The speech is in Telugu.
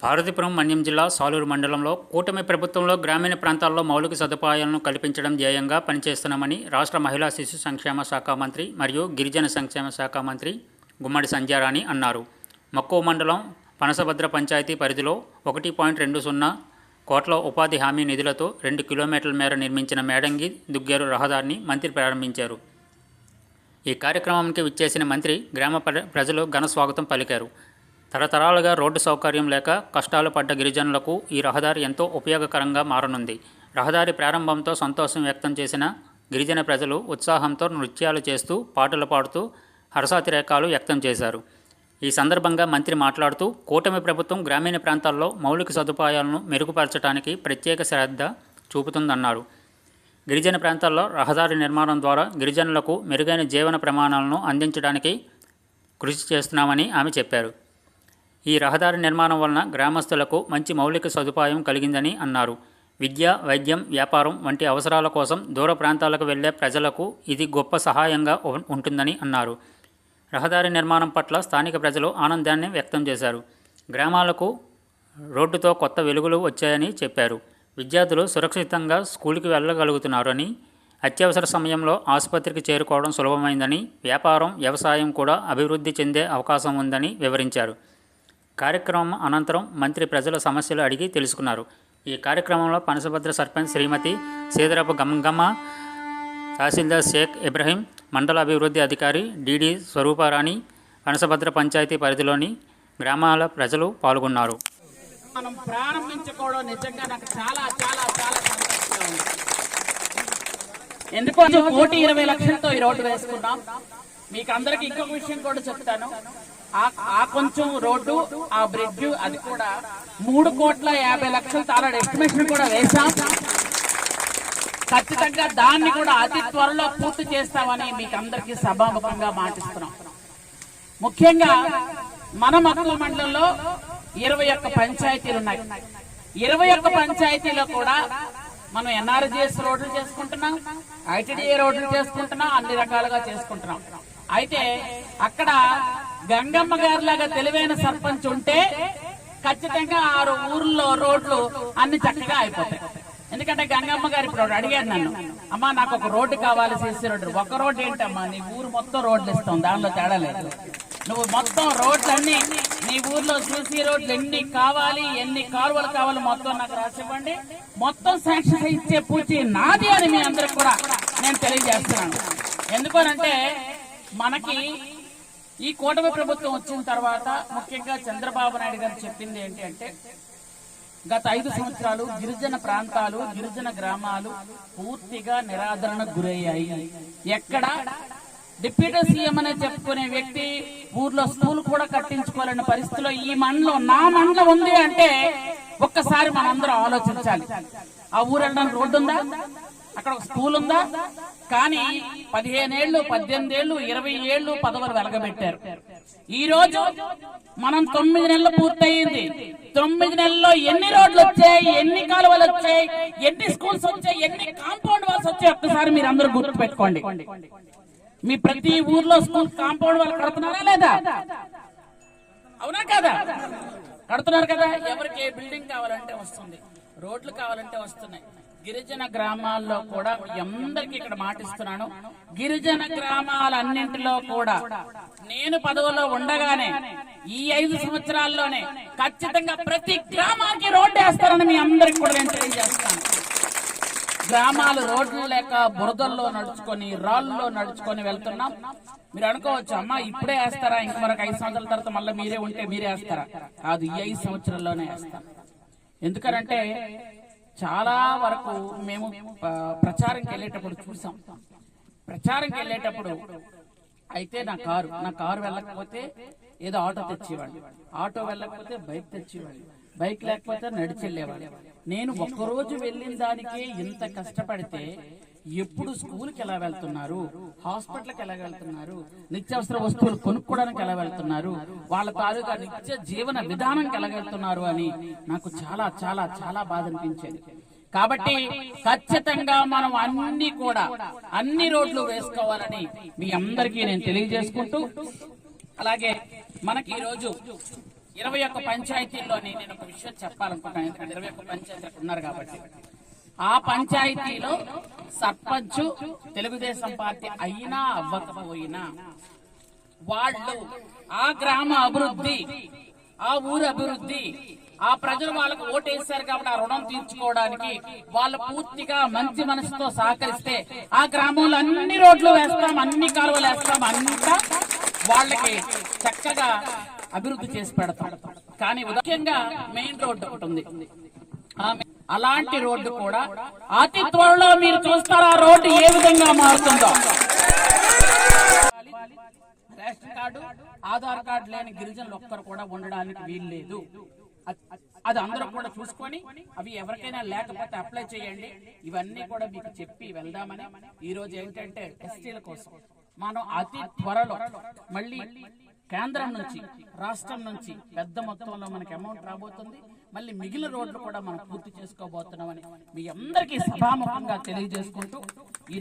భారతీపురం మన్యం జిల్లా సాలూరు మండలంలో కూటమి ప్రభుత్వంలో గ్రామీణ ప్రాంతాల్లో మౌలిక సదుపాయాలను కల్పించడం ధ్యేయంగా పనిచేస్తున్నామని రాష్ట్ర మహిళా శిశు సంక్షేమ శాఖ మంత్రి మరియు గిరిజన సంక్షేమ శాఖ మంత్రి గుమ్మడి సంధ్యారాణి అన్నారు. మక్కువ మండలం పనసభద్ర పంచాయతీ పరిధిలో ఒకటి పాయింట్ రెండు సున్నా కోట్ల ఉపాధి హామీ నిధులతో రెండు కిలోమీటర్ల మేర నిర్మించిన మేడంగి దుగ్గేరు రహదారిని మంత్రి ప్రారంభించారు. ఈ కార్యక్రమానికి విచ్చేసిన మంత్రి గ్రామ ప్ర- ప్రజలు ఘన స్వాగతం పలికారు. తరతరాలుగా రోడ్డు సౌకర్యం లేక కష్టాలు పడ్డ గిరిజనులకు ఈ రహదారి ఎంతో ఉపయోగకరంగా మారనుంది. రహదారి ప్రారంభంతో సంతోషం వ్యక్తం చేసిన గిరిజన ప్రజలు ఉత్సాహంతో నృత్యాలు చేస్తూ పాటలు పాడుతూ హర్షాతిరేకాలు వ్యక్తం చేశారు. ఈ సందర్భంగా మంత్రి మాట్లాడుతూ కూటమి ప్రభుత్వం గ్రామీణ ప్రాంతాల్లో మౌలిక సదుపాయాలను మెరుగుపరచడానికి ప్రత్యేక శ్రద్ధ చూపుతుందన్నారు. గిరిజన ప్రాంతాల్లో రహదారి నిర్మాణం ద్వారా గిరిజనులకు మెరుగైన జీవన ప్రమాణాలను అందించడానికి కృషి చేస్తున్నామని ఆమె చెప్పారు. ఈ రహదారి నిర్మాణం వలన గ్రామస్తులకు మంచి మౌలిక సదుపాయం కలిగిందని అన్నారు. విద్య వైద్యం వ్యాపారం వంటి అవసరాల కోసం దూర ప్రాంతాలకు వెళ్ళే ప్రజలకు ఇది గొప్ప సహాయంగా ఉంటుందని అన్నారు. రహదారి నిర్మాణం పట్ల స్థానిక ప్రజలు ఆనందాన్ని వ్యక్తం చేశారు. గ్రామాలకు రోడ్డుతో కొత్త వెలుగులు వచ్చాయని చెప్పారు. విద్యార్థులు సురక్షితంగా స్కూల్కి వెళ్ళగలుగుతున్నారని అత్యవసర సమయంలో ఆసుపత్రికి చేరుకోవడం సులభమైందని వ్యాపారం వ్యవసాయం కూడా అభివృద్ధి చెందే అవకాశం ఉందని వివరించారు. కార్యక్రమం అనంతరం మంత్రి ప్రజల సమస్యలు అడిగి తెలుసుకున్నారు. ఈ కార్యక్రమంలో పనసభద్ర సర్పంచ్ శ్రీమతి సీదరపు గమ్గమ్మ తహసీల్దార్ షేక్ ఇబ్రహీం మండల అభివృద్ధి అధికారి డిడి స్వరూపారాణి పనసభద్ర పంచాయతీ పరిధిలోని గ్రామాల ప్రజలు పాల్గొన్నారు. మనం ప్రారంభించుకోవడం నిజంగా నాకు చాలా చాలా చాలా సంతోషంగా ఉంది. ఎందుకో కోటి ఇరవై లక్షలతో ఈ రోడ్డు వేసుకున్నాం? మీకు అందరికి ఇంకొక విషయం కూడా చెప్తాను. ఆ కొంచెం రోడ్డు ఆ బ్రిడ్జ్ అది కూడా మూడు కోట్ల యాభై లక్షలతో ఆల్రెడీ ఎస్టిమేషన్ కూడా వేశాం. ఖచ్చితంగా దాన్ని కూడా అతి త్వరలో పూర్తి చేస్తామని మీకు అందరికీ సభాముఖంగా మాటిస్తున్నాం. ముఖ్యంగా మన మక్కువ మండలంలో ఇరవై ఒక్క పంచాయతీలు ఉన్నాయి. ఇరవై ఒక్క పంచాయతీలో కూడా మనం ఎన్ఆర్జిఎస్ రోడ్లు చేసుకుంటున్నాం ఐటీడీఏ రోడ్లు చేసుకుంటున్నాం అన్ని రకాలుగా చేసుకుంటున్నాం. అయితే అక్కడ గంగమ్మ గారి లాగా తెలివైన సర్పంచ్ ఉంటే ఖచ్చితంగా ఆరు ఊర్లో రోడ్లు అన్ని చక్కగా అయిపోతాయి. ఎందుకంటే గంగమ్మ గారు ఇప్పుడు అడిగారు నన్ను అమ్మా నాకు ఒక రోడ్డు కావాలి సీసీ రోడ్డు. ఒక రోడ్డు ఏంటమ్మా? నీ ఊరు మొత్తం రోడ్లు ఇస్తాం దానిలో తేడా లేదు. నువ్వు మొత్తం రోడ్లు అన్ని నీ ఊర్లో సీసీ రోడ్లు ఎన్ని కావాలి ఎన్ని కాలువలు కావాలి మొత్తం నాకు రాసివ్వండి. మొత్తం శాంక్షన్ ఇచ్చే పూచి నాది అని మీ అందరికి కూడా నేను తెలియజేస్తున్నాను. ఎందుకనంటే మనకి ఈ కూటమి ప్రభుత్వం వచ్చిన తర్వాత ముఖ్యంగా చంద్రబాబు నాయుడు గారు చెప్పింది ఏంటి అంటే గత ఐదు సంవత్సరాలు గిరిజన ప్రాంతాలు గిరిజన గ్రామాలు పూర్తిగా నిరాదరణకు గురయ్యాయి. ఎక్కడ? డిప్యూటీ సీఎం అనే చెప్పుకునే వ్యక్తి ఊర్లో స్కూల్ కూడా కట్టించుకోలేని పరిస్థితిలో ఈ మండలం నా మండలం ఉంది అంటే ఒక్కసారి మనందరం ఆలోచించాలి. ఆ ఊరెళ్ళడానికి రోడ్డు ఉందా? అక్కడ ఒక స్కూల్ ఉందా? కానీ పదిహేనేళ్ళు పద్దెనిమిది ఏళ్ళు ఇరవై ఏళ్ళు పదవులు వెలగబెట్టారు. ఈ రోజు మనం తొమ్మిది నెలలు పూర్తయింది. తొమ్మిది నెలల్లో ఎన్ని రోడ్లు వచ్చాయి ఎన్ని కాలువలు వచ్చాయి ఎన్ని స్కూల్స్ వచ్చాయి ఎన్ని కాంపౌండ్ వాల్స్ వచ్చాయి ఒక్కసారి మీరు అందరూ గుర్తు పెట్టుకోండి మీ ప్రతి ఊర్లో స్కూల్ కాంపౌండ్ వాళ్ళు కడుతున్నారా లేదా? అవునా కదా? కడుతున్నారు కదా? ఎవరికి ఏ బిల్డింగ్ కావాలంటే వస్తుంది. రోడ్లు కావాలంటే వస్తున్నాయి. గిరిజన గ్రామాల్లో కూడా అందరికీ ఇక్కడ మాటిస్తున్నాను. గిరిజన గ్రామాలన్నింటిలో కూడా నేను పదవులో ఉండగానే ఈ ఐదు సంవత్సరాల్లోనే ఖచ్చితంగా ప్రతి గ్రామానికి రోడ్డు వేస్తారని మీ అందరికి కూడా నేను తెలియజేస్తాను. గ్రామాలు రోడ్లు లేక బురదల్లో నడుచుకొని రాళ్ళలో నడుచుకొని వెళ్తున్నాం. మీరు అనుకోవచ్చు అమ్మా ఇప్పుడే వేస్తారా? ఇంక మరొక ఐదు సంవత్సరాల తర్వాత మళ్ళీ మీరే ఉంటే మీరే వేస్తారా? కాదు ఈ ఐదు సంవత్సరాల్లోనే వేస్తారు ఎందుకనంటే చాలా వరకు మేము ప్రచారంకి వెళ్ళేటప్పుడు చూసాం. ప్రచారంకి వెళ్ళేటప్పుడు అయితే నా కారు నా కారు వెళ్ళకపోతే ఏదో ఆటో తెచ్చేవాడు ఆటో వెళ్ళకపోతే బైక్ తెచ్చేవాడు బైక్ లేకపోతే నడిచి వెళ్ళేవాడు నేను ఒక్కరోజు వెళ్ళిన దానికే ఇంత కష్టపడితే ఎప్పుడు స్కూల్కి ఎలా వెళ్తున్నారు? హాస్పిటల్కి ఎలా వెళ్తున్నారు? నిత్యావసర వస్తువులు కొనుక్కోవడానికి ఎలా వెళ్తున్నారు? వాళ్ళ తాలూకా నిత్య జీవన విధానంకి ఎలా వెళ్తున్నారు అని నాకు చాలా చాలా చాలా బాధ అనిపించేది. కాబట్టి ఖచ్చితంగా మనం అన్ని కూడా అన్ని రోడ్లు వేసుకోవాలని మీ అందరికీ నేను తెలియజేసుకుంటూ అలాగే మనకి ఈరోజు ఇరవై ఒక్క పంచాయతీల్లోని నేను ఒక విషయం చెప్పాలనుకుంటున్నాను. ఎందుకంటే ఇరవై ఒక్క పంచాయతీ ఉన్నారు కాబట్టి. ఆ పంచాయతీలో సర్పంచ్ తెలుగుదేశం పార్టీ అయినా అవ్వకపోయినా వాళ్ళు ఆ గ్రామ అభివృద్ధి ఆ ఊరు అభివృద్ధి ఆ ప్రజలు వాళ్ళకు ఓటేశారు కాబట్టి ఆ రుణం తీర్చుకోవడానికి వాళ్ళు పూర్తిగా మంచి మనసుతో సహకరిస్తే ఆ గ్రామంలో అన్ని రోడ్లు వేస్తాం అన్ని కాలువలు వేస్తాం అంతా వాళ్ళకి చక్కగా అభివృద్ధి చేసి పెడతాం. కానీ ముఖ్యంగా మెయిన్ రోడ్డు ఒకటి ఉంది. అలాంటి రోడ్డు కూడా అతి త్వరలో మీరు చూస్తారు? ఆ రోడ్డు ఏ విధంగా మారుతుందో. రేషన్ కార్డు ఆధార్ కార్డు లేని గిరిజనులు ఒక్కరు కూడా ఉండడానికి వీల్లేదు అది అందరూ కూడా చూసుకొని అవి ఎవరికైనా లేకపోతే అప్లై చేయండి. ఇవన్నీ కూడా మీకు చెప్పి వెళ్దామని ఈ రోజు ఏంటంటే ఎస్టీల కోసం మనం అతి త్వరలో మళ్ళీ కేంద్రం నుంచి రాష్ట్రం నుంచి పెద్ద మొత్తంలో మనకి అమౌంట్ రాబోతుంది. మళ్ళీ మిగిలిన రోడ్లు కూడా మనం పూర్తి చేసుకోబోతున్నామని మీ అందరికీ సభాముఖంగా తెలియజేసుకుంటూ